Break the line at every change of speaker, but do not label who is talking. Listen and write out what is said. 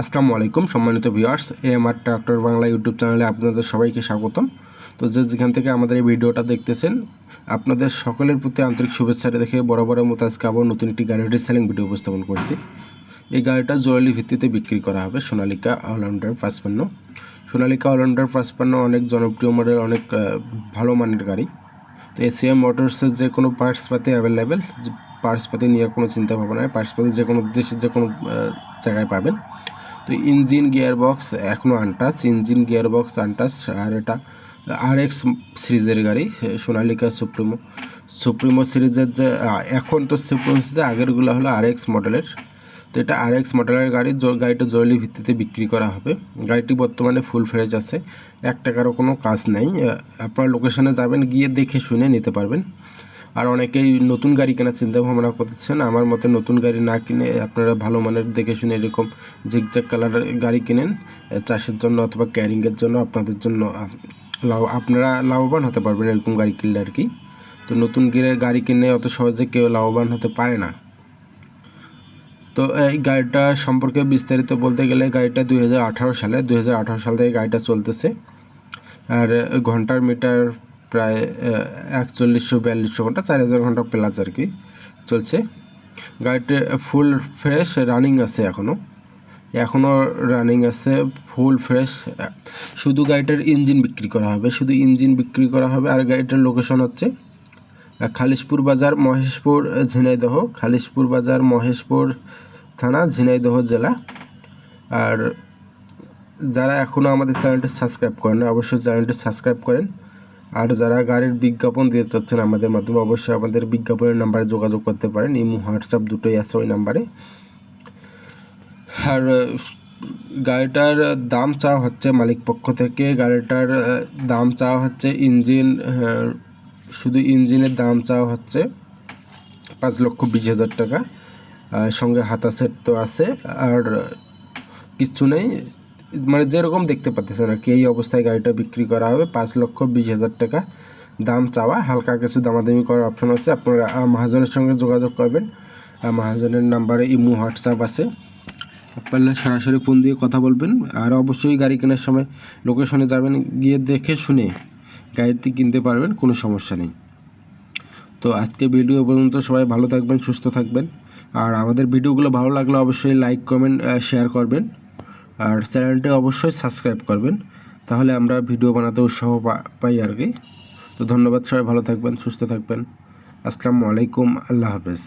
আসসালামু আলাইকুম, সম্মানিত viewers M R tractor Bangla YouTube চ্যানেলে আপনাদের সবাইকে স্বাগতম। তো যে যেখান থেকে আমাদের এই ভিডিওটা দেখতেছেন, আপনাদের সকলের প্রতি আন্তরিক শুভেচ্ছা দেখে বড় বড় মতো আজকে আবার নতুন একটি গাড়ির সেলিং ভিডিও উপস্থাপন করছি। এই গাড়িটা জয়েলি ভিত্তিতে বিক্রি করা হবে সোনালিকা অলরাউন্ডার পাঁচপান্ন। সোনালিকা অলরাউন্ডার পাঁচপান্ন অনেক জনপ্রিয় মডেল অনেক ভালো মানের গাড়ি। তো এসিএম মোটরসের যে কোনো পার্টস পাতি অ্যাভেলেবেল পার্টস পাতি নিয়ে কোনো চিন্তা ভাবনা নেই পার্টস পাতি যে কোনো দেশের যে কোনো জায়গায় পাবেন। তো ইঞ্জিন গিয়ার বক্স এখনও untouch, engine gear box untouch, আর এটা আর এক্স সিরিজের গাড়ি সোনালিকা সুপ্রিমো। সুপ্রিমো সিরিজের যে এখন তো সুপ্রিমো সিরিজের আগেরগুলো হলো আর এক্স মডেলের। তো এটা আর এক্স মডেলের গাড়ি গাড়িটা জরুরি ভিত্তিতে বিক্রি করা হবে। গাড়িটি বর্তমানে ফুল ফ্রেজ আছে। এক টাকারও কোনো কাজ নেই। আপনার লোকেশনে যাবেন, গিয়ে দেখে শুনে নিতে পারবেন। আর অনেকেই নতুন গাড়ি কেনার চিন্তা ভাবনা করতেছেন। আমার মতে নতুন গাড়ি না কিনে আপনারা ভালো মানের দেখে শুনে এরকম জিগজ্যাগ কালারের গাড়ি কিনেন। চাষের জন্য অথবা ক্যারিংয়ের জন্য আপনাদের জন্য লাভ, আপনারা লাভবান হতে পারবেন এরকম গাড়ি কিনলে আর কি। তো নতুন গিরে গাড়ি কিনে অত সহজে কেউ লাভবান হতে পারে না। তো এই গাড়িটা সম্পর্কে বিস্তারিত বলতে গেলে গাড়িটা দুই হাজার আঠারো সালে দু হাজার আঠারো সাল থেকে গাড়িটা চলতেছে। আর ঘণ্টার মিটার প্রায় একচল্লিশশো, বিয়াল্লিশশো ঘণ্টা, চার হাজার ঘণ্টা প্লাস আর কি চলছে। গাড়িটা ফুল ফ্রেশ রানিং আছে এখনও এখনও রানিং আছে ফুল ফ্রেশ শুধু গাড়িটার ইঞ্জিন বিক্রি করা হবে, শুধু ইঞ্জিন বিক্রি করা হবে, আর গাড়িটার লোকেশন হচ্ছে খালিশপুর বাজার, মহেশপুর, ঝিনাইদহ, খালিশপুর বাজার, মহেশপুর থানা, ঝিনাইদহ জেলা। আর যারা এখনও আমাদের চ্যানেলটি সাবস্ক্রাইব করেন অবশ্যই চ্যানেলটি সাবস্ক্রাইব করেন। আর যারা গাড়ির বিজ্ঞাপন দিতে চাচ্ছেন আমাদের মাধ্যমে অবশ্যই আমাদের বিজ্ঞাপনের নাম্বারে যোগাযোগ করতে পারেন। ইমো, হোয়াটসঅ্যাপ দুটোই আছে ওই নাম্বারে। আর গাড়িটার দাম চাওয়া হচ্ছে মালিক পক্ষ থেকে। গাড়িটার দাম চাওয়া হচ্ছে ইঞ্জিন শুধু ইঞ্জিনের দাম চাওয়া হচ্ছে পাঁচ লক্ষ বিশ হাজার টাকা। সঙ্গে হাতা সেট তো আছে। আর কিচ্ছু নেই। মানে যেরকম দেখতে পাচ্ছেন আর কি, এই অবস্থায় গাড়িটা বিক্রি করা হবে। পাঁচ লক্ষ বিশ হাজার টাকা দাম চাওয়া। হালকা কিছু দামাদামি করার অপশন আছে। আপনারা মহাজনের সঙ্গে যোগাযোগ করবেন। মহাজনের নাম্বারে ইমো, হোয়াটসঅ্যাপ আছে। আপনারা সরাসরি ফোন দিয়ে কথা বলবেন। আর অবশ্যই গাড়ি কেনার সময় লোকেশনে যাবেন, গিয়ে দেখে শুনে গাড়িটি কিনতে পারবেন, কোনো সমস্যা নেই। তো আজকে ভিডিও পর্যন্ত সবাই ভালো থাকবেন, সুস্থ থাকবেন। আর আমাদের ভিডিওগুলো ভালো লাগলে অবশ্যই লাইক কমেন্ট শেয়ার করবেন। আর চ্যানেলটি অবশ্যই সাবস্ক্রাইব করবেন, তাহলে আমরা ভিডিও বানাতে উৎসাহ পাই আর কি। তো ধন্যবাদ সবাই, ভালো থাকবেন, সুস্থ থাকবেন। আসসালামু আলাইকুম, আল্লাহ হাফেজ।